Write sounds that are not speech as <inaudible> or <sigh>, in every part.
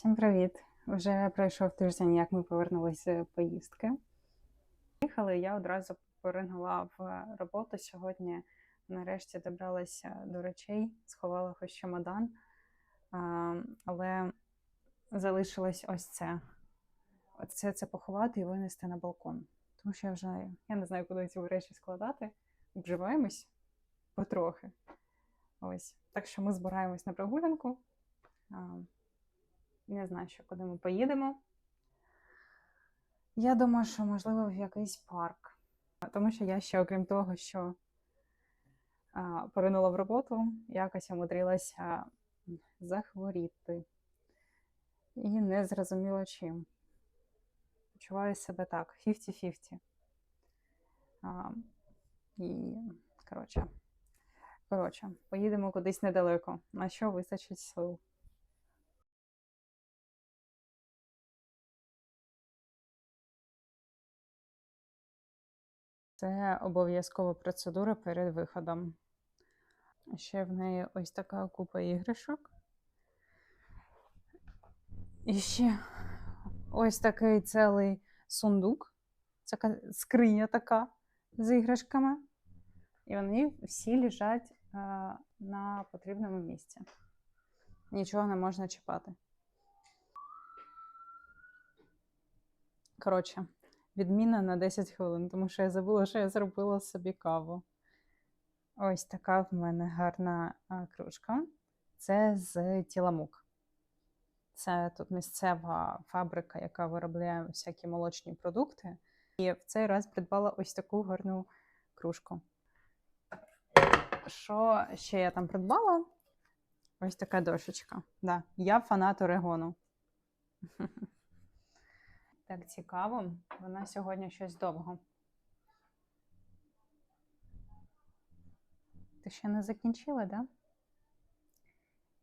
Всім привіт! Вже пройшов тиждень, як ми повернулися з поїздки. Їхали, я одразу поринула в роботу сьогодні. Нарешті добралася до речей, сховала хоч чемодан, але залишилось ось це. Оце це поховати і винести на балкон. Тому що я вже я не знаю, куди ці речі складати. Обживаємось потрохи. Ось. Так що ми збираємось на прогулянку. Не знаю, що куди ми поїдемо. Я думаю, що можливо в якийсь парк. Тому що я ще, окрім того, що а, поринула в роботу, якось умудрилася захворіти. І не зрозуміла чим. Почуваю себе так, 50-50. А, і, коротше, коротше, поїдемо кудись недалеко. На що вистачить сил. Це обов'язкова процедура перед виходом. Ще в неї ось така купа іграшок. І ще ось такий цілий сундук. Це скриня така з іграшками. І вони всі лежать е, на потрібному місці. Нічого не можна чіпати. Коротше, відміна на 10 хвилин, тому що я забула, що я зробила собі каву. Ось така в мене гарна кружка. Це з Тіламук. Це тут місцева фабрика, яка виробляє всякі молочні продукти. І в цей раз придбала ось таку гарну кружку. Що ще я там придбала? Ось така дошечка. Да, я фанат Орегону. <laughs> Так цікаво. Вона сьогодні щось довго. Ти ще не закінчила, да?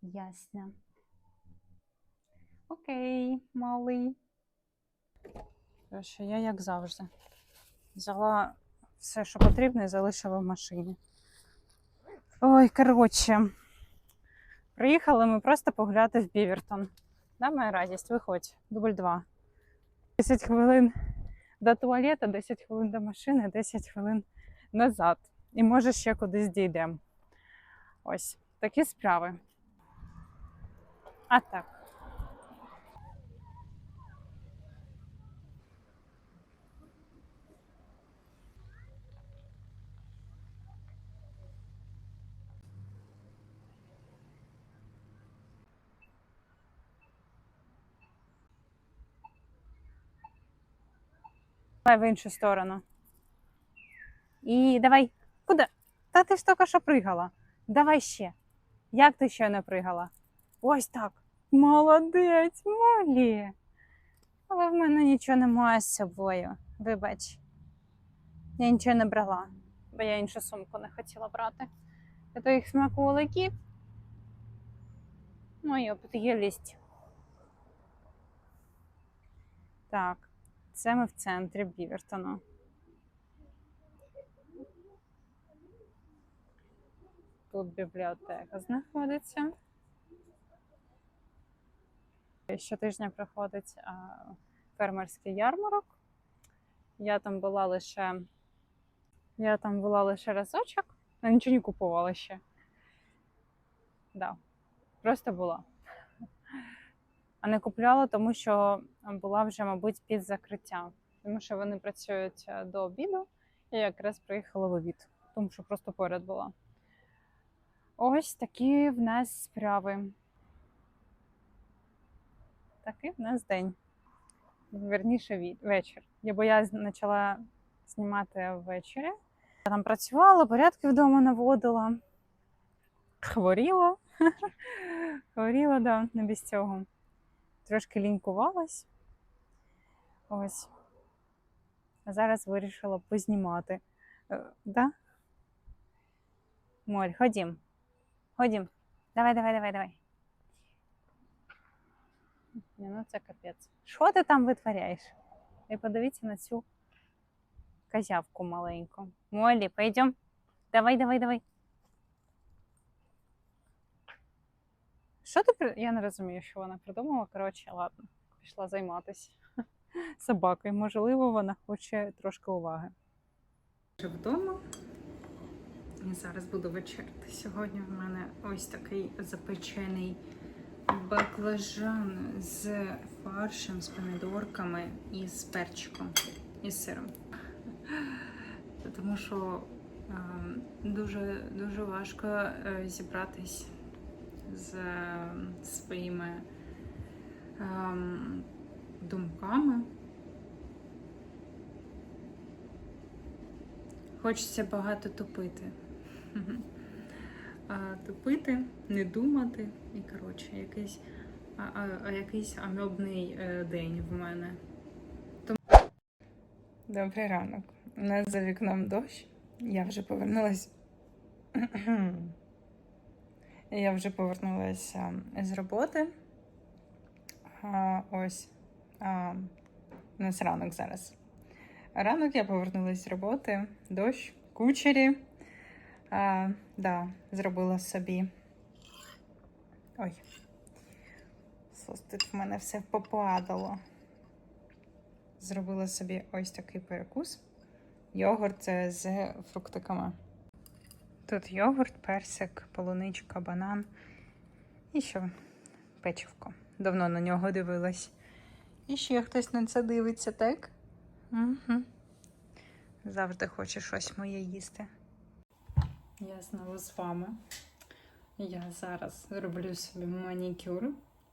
Ясно. Окей, малий. Коротше, я, як завжди, взяла все, що потрібно, і залишила в машині. Ой, коротше. Приїхали ми просто погуляти в Бівертон. Да, моя радість, виходь, дубль 2. 10 хвилин до туалету, 10 хвилин до машини, 10 хвилин назад. І може ще кудись дійдемо. Ось такі справи. А так. Давай в іншу сторону. І давай. Куди? Та ти ж тільки що пригала. Давай ще. Як ти ще не пригала? Ось так. Молодець, Молі. Але в мене нічого немає з собою. Вибач. Я нічого не брала, бо я іншу сумку не хотіла брати. Для твоїх смаколиків. Моя під'єлість. Так, це ми в центрі Бівертону. Тут бібліотека знаходиться. Щотижня проходить фермерський ярмарок. Я там була лише я там була лише разочок, я нічого не купувала ще. Да. Просто була. Не купляла, тому що була вже, мабуть, під закриття. Тому що вони працюють е, до обіду. Я якраз приїхала в обід, тому що просто поряд була. Ось такі в нас справи. Такий в нас день. Вірніше ві- вечір. Бо я почала знімати ввечері. Я там працювала, порядки вдома наводила. Хворіла. <laughs> Хворіла, да, не без цього. Трошки лінькувалась. Ось. А зараз вирішила познімати. Е, Да? Моль, ходім. Ходім. Давай, давай, давай, давай. Ні, ну це капець. Що ти там витворяєш? І подивіться на цю козявку маленьку. Молі, пойдем. Давай, давай, давай. Що ти при- Я не розумію, що вона придумала. Коротше, ладно, пішла займатися <laughs> собакою. Можливо, вона хоче трошки уваги. Вже вдома. І зараз буду вечеряти. Сьогодні в мене ось такий запечений баклажан з фаршем, з помідорками і з перчиком і з сиром. Тому що е, дуже, дуже важко е, зібратись з своїми ем, думками. Хочеться багато тупити. <laughs> Тупити, не думати і коротше, якийсь, якийсь амьобний е, день в мене. Тому... Добрий ранок. У нас за вікном дощ. Я вже повернулася. <clears throat> Я вже повернулася з роботи. А, ось а, у нас ранок зараз. Ранок я повернулася з роботи, дощ, кучері. А, да, зробила собі. Ой. Тут в мене все попадало. Зробила собі ось такий перекус. Йогурт з фруктиками. Тут йогурт, персик, полуничка, банан і що печивко. Давно на нього дивилась. І ще хтось на це дивиться, так? Угу. Завжди хоче щось моє їсти. Я знову з вами. Я зараз роблю собі манікюр.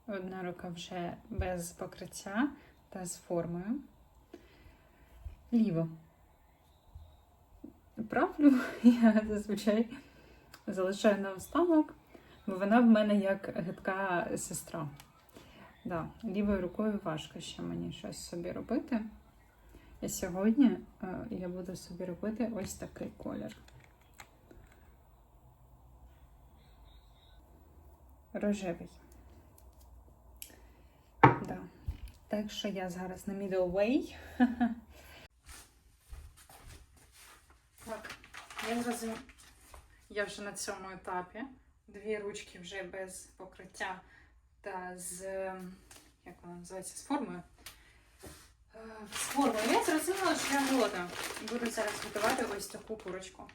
Одна рука вже без покриття та з формою. Ліво. Правлю <laughs> я зазвичай залишаю на останок, бо вона в мене як гидка сестра. Да, лівою рукою важко ще мені щось собі робити. І сьогодні е, я буду собі робити ось такий колір. Рожевий. Да. Так що я зараз на middle way. <laughs> Так, я зрозумів. Я вже на цьому етапі. Дві ручки вже без покриття та з, як вона називається, з формою. Е, З формою. Я зрозуміла, що я голодна. Буду зараз готувати ось таку курочку.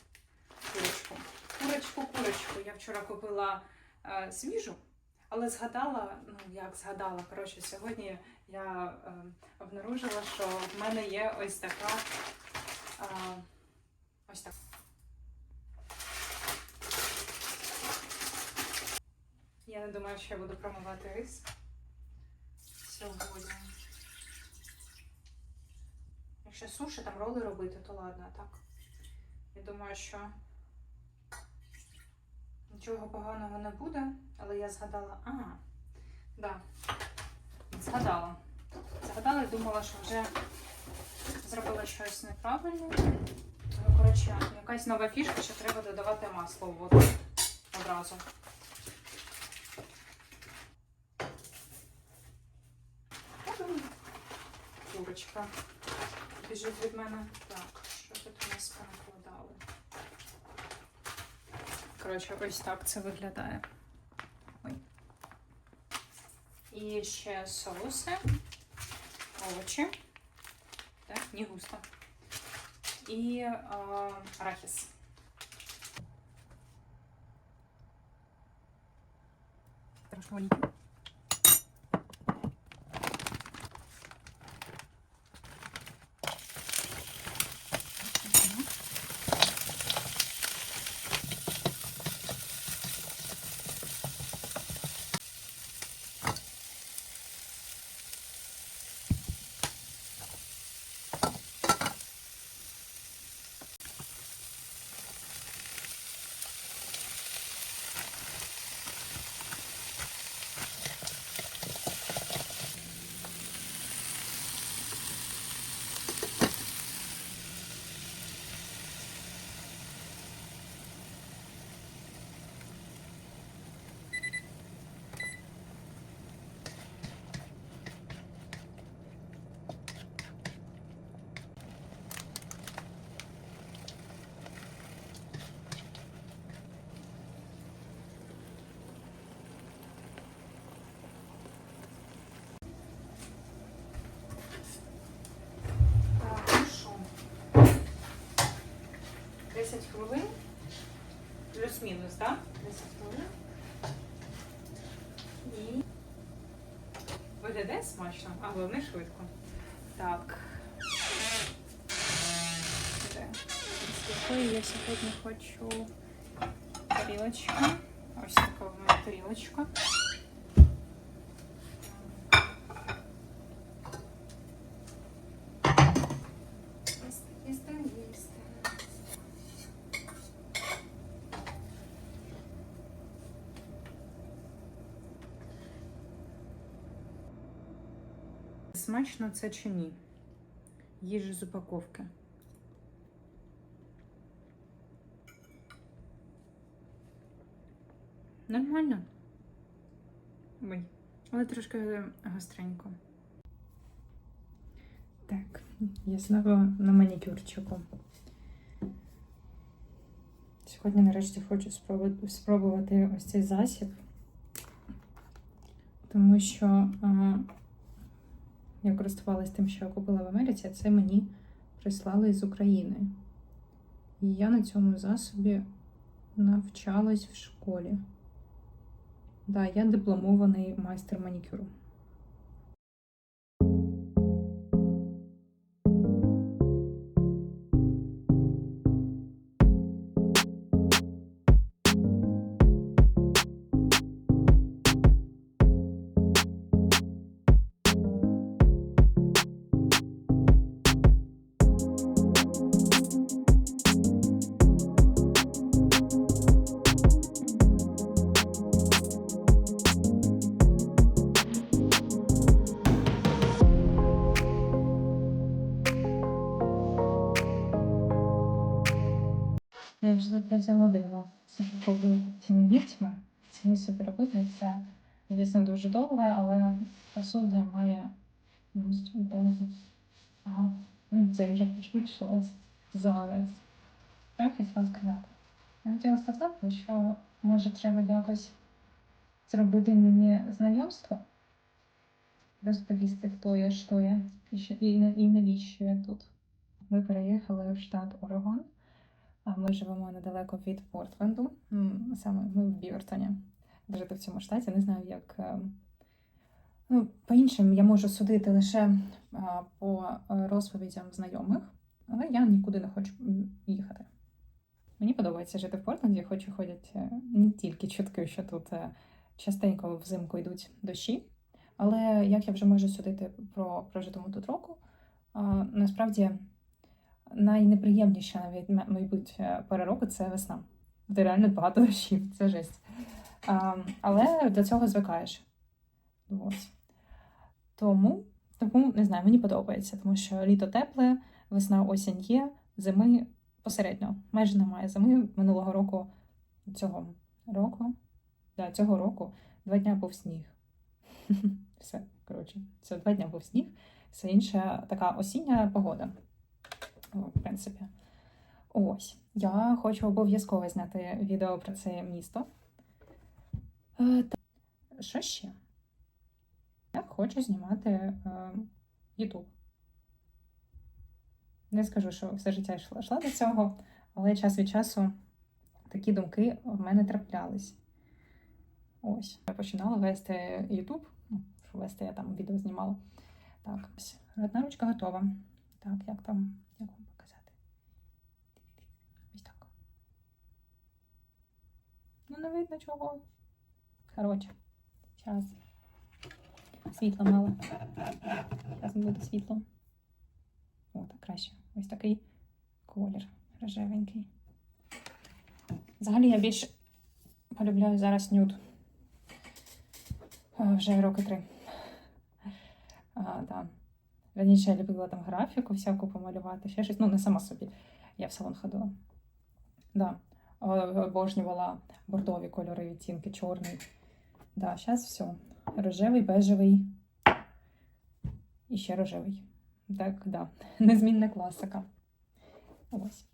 Курочку. Курочку, курочку. Я вчора купила е, свіжу, але згадала, ну як згадала, коротше, сьогодні я е, обнаружила, що в мене є ось така. Е, ось так. Я не думаю, що я буду промивати рис сьогодні. Якщо суші, там роли робити, то ладно, так. Я думаю, що нічого поганого не буде, але я згадала. А, да, згадала. Згадала і думала, що вже зробила щось неправильно. Ну, коротше, якась нова фішка, що треба додавати масло в воду одразу. Курочка біжить від мене. Так, що тут у нас понакладали? Коротше, ось так це виглядає. Ой. І ще соуси, овочі. Так, не густо. І а, арахіс. Трошки маленький. 10 хвилин. Плюс-мінус, так? 10 хвилин. І виглядає смачно, а головне швидко. Так. Якої я сьогодні хочу тарілочку. Ось така в мене тарілочка. Їсти, їсти, їсти. Смачно це чи ні? Їжа з упаковки. Нормально. Ой, але трошки гостренько. Так, я знову на манікюрчику. Сьогодні нарешті хочу спробувати, ось цей засіб, тому що а, я користувалась тим, що я купила в Америці, це мені прислали з України. І я на цьому засобі навчалась в школі. Да, я дипломований майстер манікюру. Це зараз. Я хотіла сказати? Я хотіла сказати, що може треба якось зробити мені знайомство, розповісти, хто я, що я і, що, і, і навіщо я тут. Ми переїхали в штат Орегон. А ми живемо недалеко від Портленду. Саме ми в Бівертоні. Жити в цьому штаті. Не знаю, як. е, Ну, по іншим я можу судити лише по е, розповідям знайомих, але я нікуди не хочу їхати. Мені подобається жити в Портленді, хоч і ходять е, не тільки чутки, що тут е, частенько взимку йдуть дощі. Але як я вже можу судити про прожитому тут року, насправді найнеприємніша навіть мабуть е, пора року це весна. Де реально багато дощів, це жесть. Але до цього звикаєш. Ось. Тому, тому не знаю, мені подобається, тому що літо тепле, весна осінь є, зими посередньо. Майже немає зими минулого року, цього року. Да, цього року два дня був сніг. <laughs> Все, коротше, це два дня був сніг, все інше така осіння погода. В принципі. Ось. Я хочу обов'язково зняти відео про це місто. Е, Що ще? Я хочу знімати е, YouTube. Не скажу, що все життя йшла, йшла до цього, але час від часу такі думки в мене траплялись. Ось. Я починала вести YouTube. Ну, вести я там відео знімала. Так, ось. Одна ручка готова. Так, як там, як вам показати? Ось так. Ну, не видно чого. Коротше, зараз. Світла мало. Зараз буде світло. О, так краще. Ось такий колір рожевенький. Взагалі я більш полюбляю зараз нюд. Вже роки три. А, да. Раніше я любила там графіку, всяку помалювати, ще щось. Ну, не сама собі. Я в салон ходила. Да. Обожнювала бордові кольори, відтінки, чорний. Да, зараз все. Рожевий, бежевий і ще рожевий. Так, да. <laughs> Незмінна класика. Ось.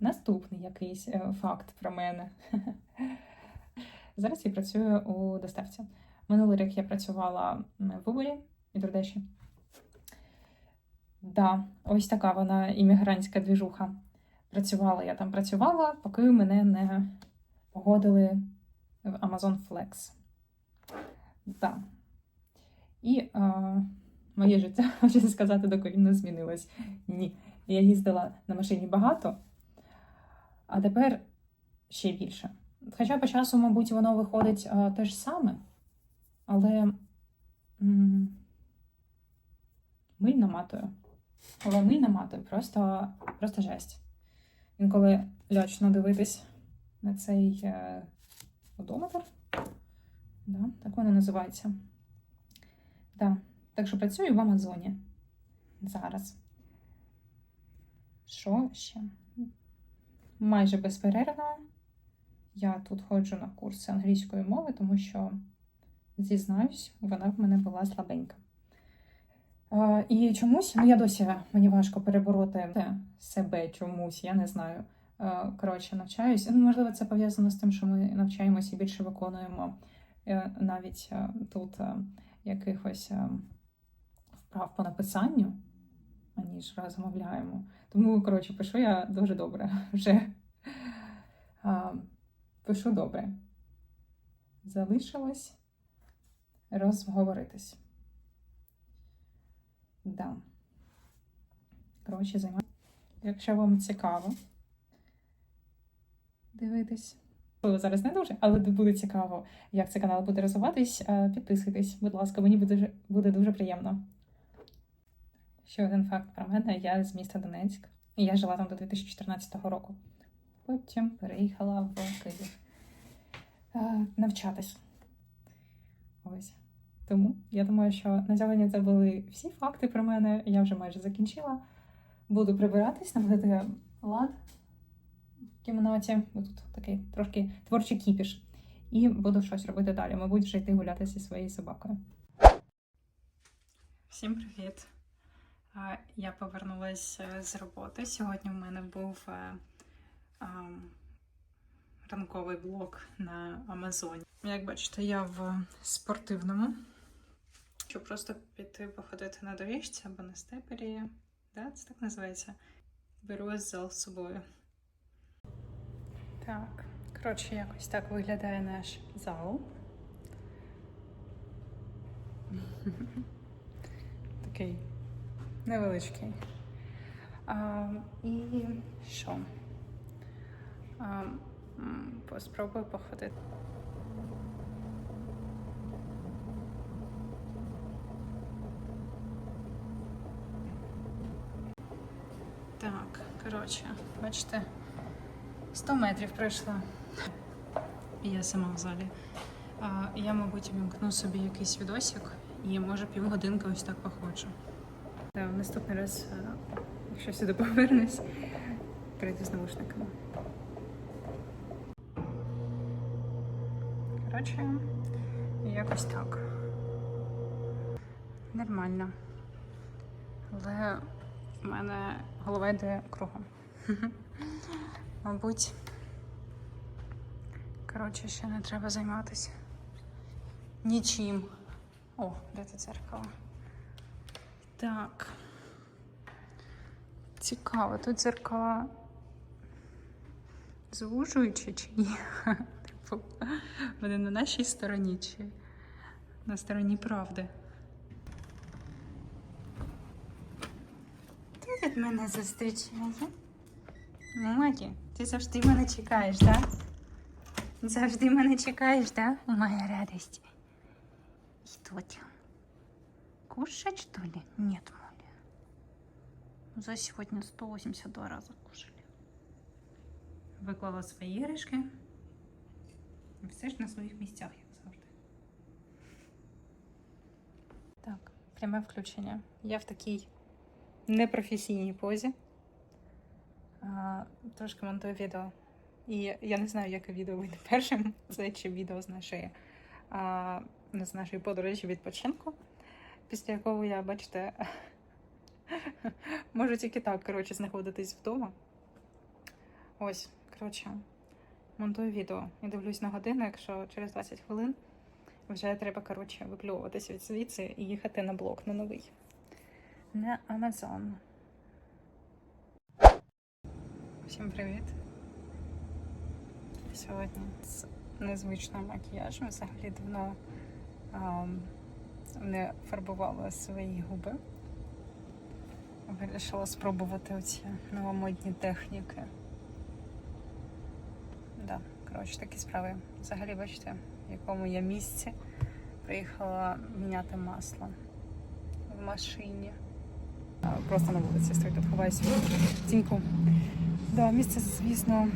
Наступний якийсь е, факт про мене. <laughs> Зараз я працюю у доставці. Минулий рік я працювала в Уборі і Дордеші. Да, ось така вона іммігрантська двіжуха. працювала я там працювала, поки мене не погодили в Amazon Flex. Да. І е, моє життя, <laughs> хочу сказати, докорінно змінилось. Ні. Я їздила на машині багато, а тепер ще більше. Хоча по часу, мабуть, воно виходить е, те ж саме, але м, миль наматую. Але миль наматую просто, просто жесть. Інколи лячно дивитись на цей е, одометр. Да, так воно називається. Да. Так що працюю в Амазоні зараз. Що ще? Майже безперервно я тут ходжу на курси англійської мови, тому що, зізнаюсь, вона в мене була слабенька. Е, і чомусь, ну я досі мені важко перебороти себе чомусь, я не знаю. Е, Коротше, навчаюсь. Ну, можливо, це пов'язано з тим, що ми навчаємося і більше виконуємо е, навіть тут якихось вправ по написанню, аніж розмовляємо. Тому, коротше, пишу я дуже добре <laughs> вже. А, Пишу добре. Залишилось розговоритись. Да. Коротше, займаю. Якщо вам цікаво дивитись. Зараз не дуже, але буде цікаво, як цей канал буде розвиватись. е, Підписуйтесь, будь ласка, мені буде, дуже- буде дуже приємно. Ще один факт про мене: я з міста Донецьк. І я жила там до 2014 року. Потім переїхала в Київ е, навчатись. Ось. Тому я думаю, що на сьогодні це були всі факти про мене. Я вже майже закінчила. Буду прибиратись, наводити лад в кімнаті. Бо Тут такий трошки творчий кіпіш. І буду щось робити далі. Мабуть, вже йти гуляти зі своєю собакою. Всім привіт! Я повернулася з роботи. Сьогодні в мене був е, ранковий блок на Амазоні. Як бачите, я в спортивному. Щоб просто піти походити на доріжці або на степері. Да, це так називається. Беру зал з собою. Так, коротше, якось так виглядає наш зал. <laughs> Такий невеличкий. А, і що? А, м, поспробую походити. Так, коротше, бачите, 100 метрів пройшла. Я сама в залі. А, я, мабуть, вімкну собі якийсь відосик і може півгодинки ось так походжу. В наступний раз, якщо сюди повернусь, прийду з наушниками. Коротше, якось так. Нормально. Але в мене голова йде кругом. <laughs> Мабуть. Коротше, ще не треба займатися нічим. О, де це дзеркало? Так. Цікаво, тут дзеркала звужуючі чи ні? <laughs> Типу, вони на нашій стороні чи на стороні правди. Ти від мене зустрічає? Макі, ти завжди мене чекаєш, так? Да? Завжди мене чекаєш, да? Моя радость. Что там? Кушать, что ли? Нет, Моля. За сегодня 182 раза кушали. Виклала свої іграшки. Все ж на своїх місцях, як завжди. Так, пряме включення. Я в такій непрофесійній позі. А, трошки монтую відео. І я не знаю, яке відео вийде першим. Це чи відео з нашої, а, з нашої подорожі відпочинку, після якого я, бачите, <laughs> можу тільки так, коротше, знаходитись вдома. Ось, коротше, монтую відео і дивлюсь на годину, якщо через 20 хвилин вже треба, коротше, виплюватися від звідси і їхати на блок на новий. На Амазон. Всім привіт! Сьогодні з незвичним макіяжем взагалі давно ам, не фарбувала свої губи. Вирішила спробувати оці новомодні техніки. Да, коротше, такі справи. Взагалі, бачите, в якому я місці приїхала міняти масло в машині. Просто на вулиці стою, тут ховаюся в тіньку. Да, місце, звісно,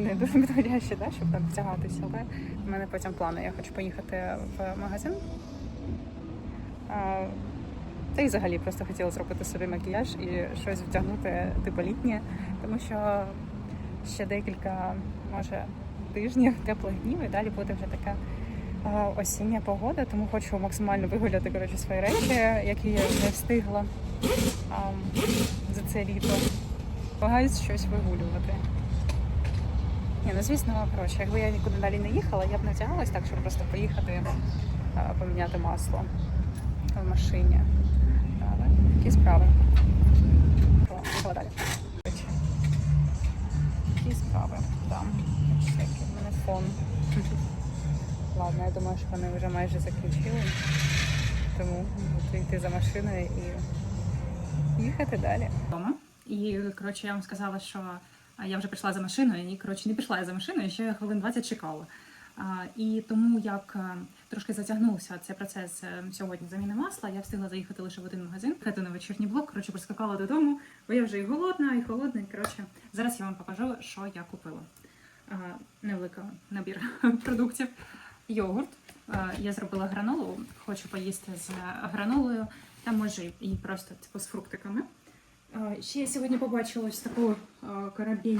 не дуже підходяще, да, щоб так втягатися, але в мене потім плани. Я хочу поїхати в магазин. А, та й взагалі просто хотіла зробити собі макіяж і щось вдягнути типу літнє, тому що ще декілька, може, тижнів теплих днів і далі буде вже така осіння погода, тому хочу максимально вигуляти коротше, свої речі, які я не встигла а, за це літо. Намагаюсь щось вигулювати. Ні, ну звісно, коротше, якби я нікуди далі не їхала, я б не так, щоб просто поїхати поміняти масло в машині. Але такі справи. Поїхала далі. Такі справи, так. Який в мене фон. Ладно, я думаю, що вони вже майже закінчили. Тому буду йти за машиною і їхати далі. І коротше, я вам сказала, що а, я вже прийшла за машиною, і коротше не пішла я за машиною, ще хвилин 20 чекала. А, І тому як е, трошки затягнувся цей процес е, сьогодні заміни масла, я встигла заїхати лише в один магазин, хати на вечірній блок. Коротше, прискакала додому, бо я вже і голодна, і холодна. І, коротше, зараз я вам покажу, що я купила. А, Невелика набір <laughs> продуктів. Йогурт. Е, Я зробила гранолу, хочу поїсти з гранолою, та може і просто типу з фруктиками. Ще я сьогодні побачила ось таку корабель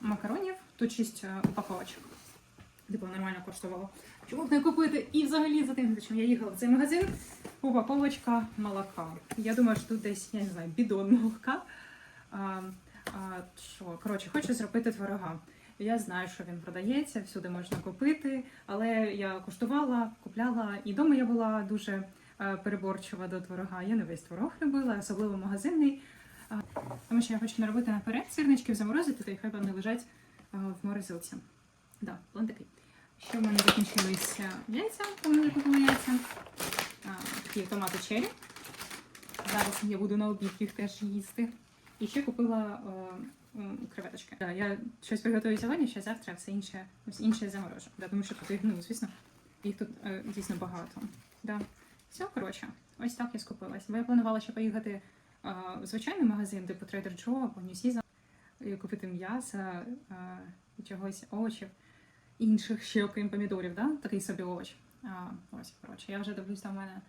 макаронів, тут шість е, упаковочок. Типу нормально коштувало. Чому б не купити? І взагалі за тим, чим я їхала в цей магазин, упаковочка молока. Я думаю, що тут десь, я не знаю, бідон молока. А, а, що, коротше, хочу зробити творога. Я знаю, що він продається, всюди можна купити, але я куштувала, купляла, і вдома я була дуже е, переборчива до творога. Я не весь творог любила, особливо магазинний. Тому що я хочу наробити наперед сирничків заморозити, та й хай вони лежать е, в морозилці. Да, план такий. Ще в мене закінчилися яйця, я купила яйця. А, Такі томати черрі. Зараз я буду на обід їх теж їсти. І ще купила е, креветочки. Да, я щось приготую сьогодні, ще завтра все інше, інше заморожу. Да, тому що тут ну, звісно, їх тут е, дійсно багато. Да. Все, коротше, ось так я скупилась. Бо я планувала ще поїхати звичайний магазин, типу Trader Joe або New Season, купити м'яса, чогось овочів, інших ще окрім помідорів, да? такий собі овоч. А, ось, коротше, я вже дивлюсь, там в мене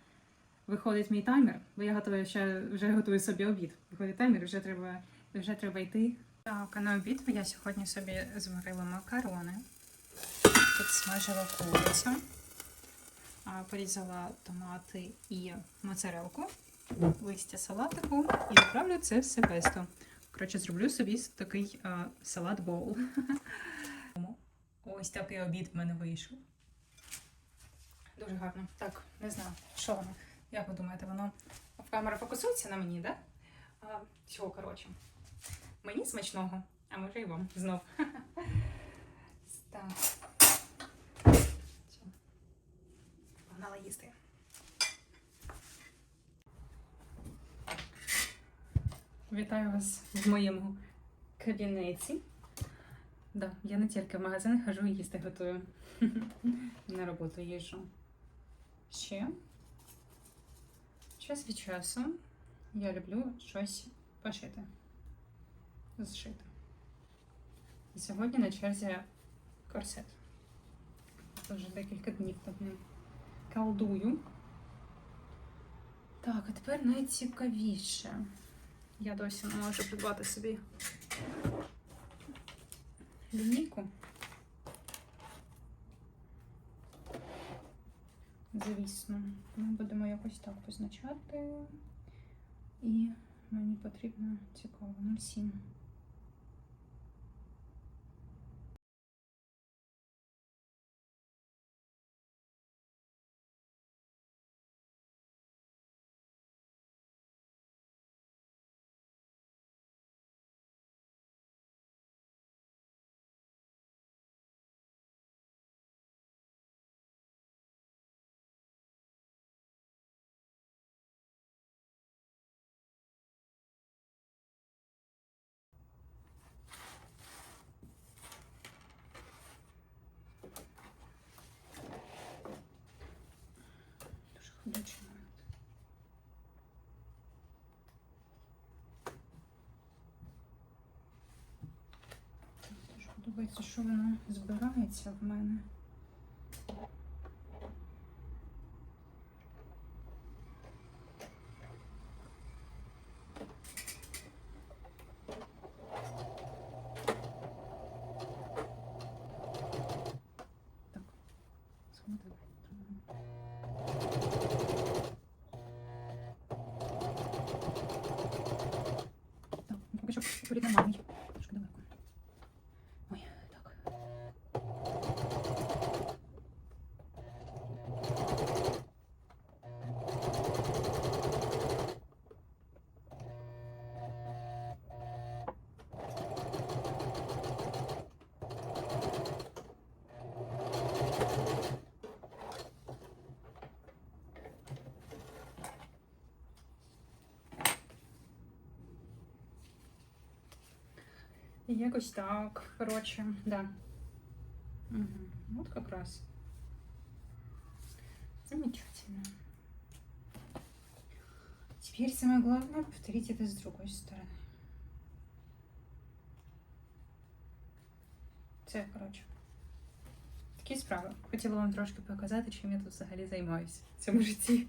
виходить мій таймер, бо я готую ще вже готую собі обід. Виходить таймер, вже треба, вже треба йти. Так, а на обід я сьогодні собі зварила макарони, підсмажила курицю, порізала томати і моцарелку, листя салатику і відправлю це все песто. Коротше, зроблю собі такий а, салат боул. Ось такий обід в мене вийшов. Дуже гарно. Так, не знаю, що воно. Як ви думаєте, воно в камера фокусується на мені, да? Всього, коротше. Мені смачного, а може і вам знов. <laughs> Так. Погнала їсти. Вітаю вас в моєму кабінеті. Да, я не тільки в магазин хожу і їсти готую. На роботу їжджу. Ще. Час від часу я люблю щось пошити. Зшити. І сьогодні на черзі корсет. Вже декілька днів над ним колдую. Так, а тепер найцікавіше. Я досі не можу придбати собі лінійку. Звісно, ми будемо якось так позначати. І мені потрібно цікаво 07. Включено. Дуже подобається, що воно збирається в мене. Якось так. Коротше, да. Угу. Вот как раз. Замечательно. Теперь самое главное повторить это с другой стороны. Це, коротше. Такі справи. Хотіла вам трошки показати, чим я тут взагалі займаюся в цьому житті.